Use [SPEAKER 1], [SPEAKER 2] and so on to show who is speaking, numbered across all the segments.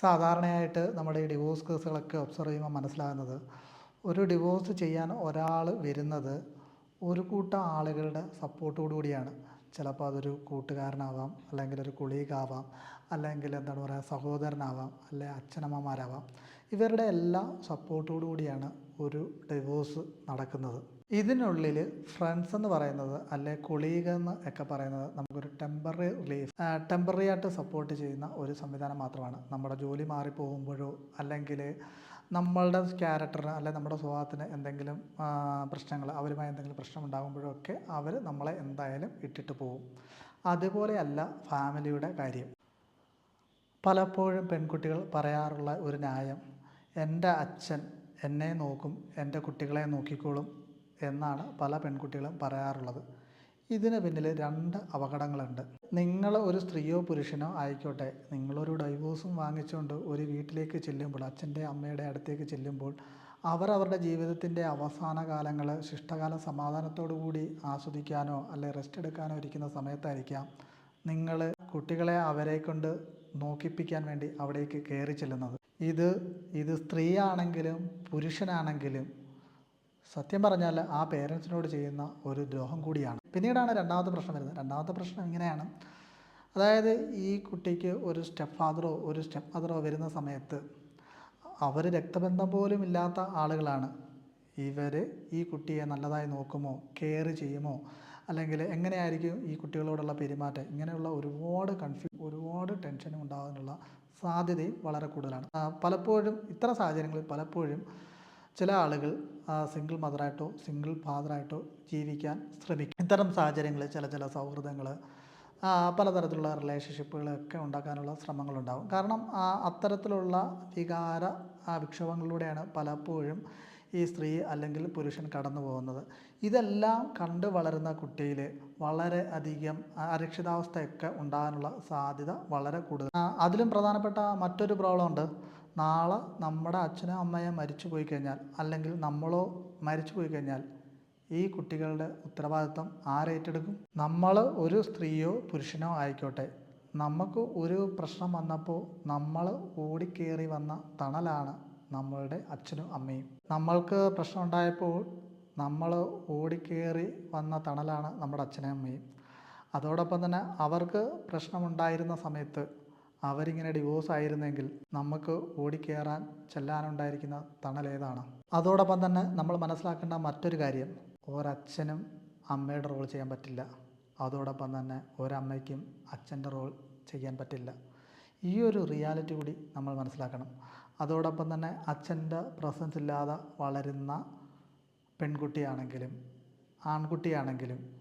[SPEAKER 1] സാധാരണയായിട്ട് നമ്മുടെ ഈ ഡിവോഴ്സ് കേസുകളൊക്കെ ഒബ്സർവ് ചെയ്യുമ്പോൾ മനസ്സിലാകുന്നത് ഒരു ഡിവോഴ്സ് ചെയ്യാൻ ഒരാൾ വരുന്നത് ഒരു കൂട്ടം ആളുകളുടെ സപ്പോർട്ടോടു കൂടിയാണ്. ചിലപ്പോൾ അതൊരു കൂട്ടുകാരനാവാം അല്ലെങ്കിൽ ഒരു കൊളീഗാവാം അല്ലെങ്കിൽ എന്താണ് പറയുക സഹോദരനാവാം അല്ലെങ്കിൽ അച്ഛനമ്മമാരാവാം. ഇവരുടെ എല്ലാ സപ്പോർട്ടോടു കൂടിയാണ് ഒരു ഡിവോഴ്സ് നടക്കുന്നത്. ഇതിനുള്ളിൽ ഫ്രണ്ട്സ് എന്ന് പറയുന്നത് അല്ലെ കൊളീഗ് എന്ന് ഒക്കെ പറയുന്നത് നമുക്കൊരു ടെമ്പററി റിലീഫ് ടെമ്പററി ആയിട്ട് സപ്പോർട്ട് ചെയ്യുന്ന ഒരു സംവിധാനം മാത്രമാണ്. നമ്മുടെ ജോലി മാറിപ്പോകുമ്പോഴോ അല്ലെങ്കിൽ നമ്മളുടെ ക്യാരക്ടറിന് അല്ലെങ്കിൽ നമ്മുടെ സ്വഭാവത്തിന് എന്തെങ്കിലും പ്രശ്നങ്ങൾ അവരുമായി എന്തെങ്കിലും പ്രശ്നം ഉണ്ടാകുമ്പോഴോ ഒക്കെ അവർ നമ്മളെ എന്തായാലും ഇട്ടിട്ട് പോകും. അതുപോലെയല്ല ഫാമിലിയുടെ കാര്യം. പലപ്പോഴും പെൺകുട്ടികൾ പറയാറുള്ള ഒരു ന്യായം എന്റെ അച്ഛൻ എന്നെ നോക്കും എന്റെ കുട്ടികളെ നോക്കിക്കോളും എന്നാണ് പല പെൺകുട്ടികളും പറയാറുള്ളത്. ഇതിന് പിന്നിൽ രണ്ട് അപകടങ്ങളുണ്ട്. നിങ്ങൾ ഒരു സ്ത്രീയോ പുരുഷനോ ആയിക്കോട്ടെ നിങ്ങളൊരു ഡൈവോഴ്സും വാങ്ങിച്ചുകൊണ്ട് ഒരു വീട്ടിലേക്ക് ചെല്ലുമ്പോൾ അച്ഛന്റെ അമ്മയുടെ അടുത്തേക്ക് ചെല്ലുമ്പോൾ അവർ അവരുടെ ജീവിതത്തിന്റെ അവസാന കാലങ്ങൾ ശിഷ്ടകാല കൂടി ആസ്വദിക്കാനോ അല്ലെ റെസ്റ്റ് എടുക്കാനോ ഇരിക്കുന്ന സമയത്തായിരിക്കാം നിങ്ങൾ കുട്ടികളെ അവരെ കൊണ്ട് നോക്കിപ്പിക്കാൻ വേണ്ടി അവിടേക്ക് കയറി ചെല്ലുന്നത്. ഇത് ഇത് സ്ത്രീയാണെങ്കിലും പുരുഷനാണെങ്കിലും സത്യം പറഞ്ഞാൽ ആ പേരൻസിനോട് ചെയ്യുന്ന ഒരു ദ്രോഹം കൂടിയാണ്. പിന്നീടാണ് രണ്ടാമത്തെ പ്രശ്നം വരുന്നത്. രണ്ടാമത്തെ പ്രശ്നം ഇങ്ങനെയാണ്. അതായത് ഈ കുട്ടിക്ക് ഒരു സ്റ്റെപ്പ് ഫാദറോ ഒരു സ്റ്റെപ്പ് മദറോ വരുന്ന സമയത്ത് അവർ രക്തബന്ധം പോലും ഇല്ലാത്ത ആളുകളാണ്. ഇവർ ഈ കുട്ടിയെ നല്ലതായി നോക്കുമോ കെയർ ചെയ്യുമോ അല്ലെങ്കിൽ എങ്ങനെയായിരിക്കും ഈ കുട്ടികളോടുള്ള പെരുമാറ്റം? ഇങ്ങനെയുള്ള ഒരുപാട് കൺഫ്യൂ ഒരുപാട് ടെൻഷനും ഉണ്ടാകാനുള്ള സാധ്യതയും വളരെ കൂടുതലാണ്. പലപ്പോഴും ഇത്തരം സാഹചര്യങ്ങളിൽ പലപ്പോഴും ചില ആളുകൾ സിംഗിൾ മദറായിട്ടോ സിംഗിൾ ഫാദറായിട്ടോ ജീവിക്കാൻ ശ്രമിക്കും. ഇത്തരം സാഹചര്യങ്ങളിൽ ചില ചില സൗഹൃദങ്ങൾ പലതരത്തിലുള്ള റിലേഷൻഷിപ്പുകളൊക്കെ ഉണ്ടാക്കാനുള്ള ശ്രമങ്ങളുണ്ടാകും കാരണം അത്തരത്തിലുള്ള വികാര വിക്ഷോഭങ്ങളിലൂടെയാണ് പലപ്പോഴും ഈ സ്ത്രീ അല്ലെങ്കിൽ പുരുഷൻ കടന്നു പോകുന്നത്. ഇതെല്ലാം കണ്ട് വളരുന്ന കുട്ടിയിൽ വളരെ അധികം അരക്ഷിതാവസ്ഥയൊക്കെ ഉണ്ടാകാനുള്ള സാധ്യത വളരെ കൂടുതൽ. അതിലും പ്രധാനപ്പെട്ട മറ്റൊരു പ്രോബ്ലം ഉണ്ട്. നാളെ നമ്മുടെ അച്ഛനോ അമ്മയോ മരിച്ചു പോയി കഴിഞ്ഞാൽ അല്ലെങ്കിൽ നമ്മളോ മരിച്ചു പോയി കഴിഞ്ഞാൽ ഈ കുട്ടികളുടെ ഉത്തരവാദിത്വം ആരേറ്റെടുക്കും നമ്മൾ ഒരു സ്ത്രീയോ പുരുഷനോ ആയിക്കോട്ടെ. നമുക്ക് ഒരു പ്രശ്നം വന്നപ്പോൾ നമ്മൾ ഓടിക്കേറി വന്ന തണലാണ് നമ്മളുടെ അച്ഛനും അമ്മയും. നമ്മൾക്ക് പ്രശ്നം ഉണ്ടായപ്പോൾ നമ്മൾ ഓടിക്കേറി വന്ന തണലാണ് നമ്മുടെ അച്ഛനും അമ്മയും. അതോടൊപ്പം തന്നെ അവർക്ക് പ്രശ്നമുണ്ടായിരുന്ന സമയത്ത് അവരിങ്ങനെ ഡിവോഴ്സ് ആയിരുന്നെങ്കിൽ നമുക്ക് ഓടിക്കയറാൻ ചെല്ലാനുണ്ടായിരിക്കുന്ന തണലേതാണ് അതോടൊപ്പം തന്നെ നമ്മൾ മനസ്സിലാക്കേണ്ട മറ്റൊരു കാര്യം ഒരച്ഛനും അമ്മയുടെ റോൾ ചെയ്യാൻ പറ്റില്ല. അതോടൊപ്പം തന്നെ ഒരമ്മയ്ക്കും അച്ഛന്റെ റോൾ ചെയ്യാൻ പറ്റില്ല. ഈ ഒരു റിയാലിറ്റി കൂടി നമ്മൾ മനസ്സിലാക്കണം. അതോടൊപ്പം തന്നെ അച്ഛന്റെ പ്രസൻസ് ഇല്ലാതെ വളരുന്ന പെൺകുട്ടിയാണെങ്കിലും ആൺകുട്ടിയാണെങ്കിലും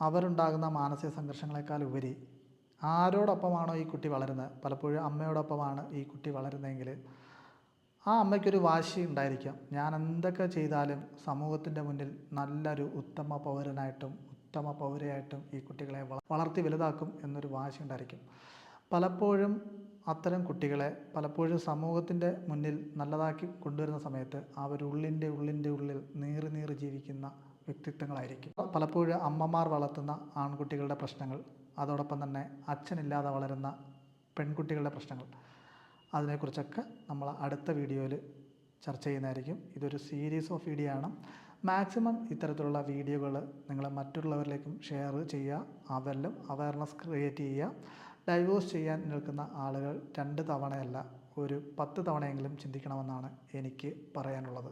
[SPEAKER 1] അവരുണ്ടാകുന്ന മാനസിക സംഘർഷങ്ങളെക്കാൾ ഉപരി ആരോടൊപ്പമാണോ ഈ കുട്ടി വളരുന്നത്? പലപ്പോഴും അമ്മയോടൊപ്പമാണ് ഈ കുട്ടി വളരുന്നതെങ്കിൽ ആ അമ്മയ്ക്കൊരു വാശി ഉണ്ടായിരിക്കാം. ഞാൻ എന്തൊക്കെ ചെയ്താലും സമൂഹത്തിന്റെ മുന്നിൽ നല്ലൊരു ഉത്തമ പൗരനായിട്ടും ഉത്തമ പൗരയായിട്ടും ഈ കുട്ടികളെ വളർത്തി വലുതാക്കും എന്നൊരു വാശി ഉണ്ടായിരിക്കും. പലപ്പോഴും അത്തരം കുട്ടികളെ പലപ്പോഴും സമൂഹത്തിന്റെ മുന്നിൽ നല്ലതാക്കി കൊണ്ടുവരുന്ന സമയത്ത് അവരുള്ളിന്റെ ഉള്ളിന്റെ ഉള്ളിൽ നീറി നീറി ജീവിക്കുന്ന വ്യക്തിത്വങ്ങളായിരിക്കും. പലപ്പോഴും അമ്മമാർ വളർത്തുന്ന ആൺകുട്ടികളുടെ പ്രശ്നങ്ങൾ അതോടൊപ്പം തന്നെ അച്ഛനില്ലാതെ വളരുന്ന പെൺകുട്ടികളുടെ പ്രശ്നങ്ങൾ. അതിനെക്കുറിച്ചൊക്കെ നമ്മൾ അടുത്ത വീഡിയോയിൽ ചർച്ച ചെയ്യുന്നതായിരിക്കും. ഇതൊരു സീരീസ് ഓഫ് വീഡിയോ ആണ്. മാക്സിമം ഇത്തരത്തിലുള്ള വീഡിയോകൾ നിങ്ങൾ മറ്റുള്ളവരിലേക്കും ഷെയർ ചെയ്യുക അവരിലും അവയർനെസ് ക്രിയേറ്റ് ചെയ്യുക. ഡൈവോഴ്സ് ചെയ്യാൻ നിൽക്കുന്ന ആളുകൾ രണ്ട് തവണയല്ല ഒരു പത്ത് തവണയെങ്കിലും ചിന്തിക്കണമെന്നാണ് എനിക്ക് പറയാനുള്ളത്.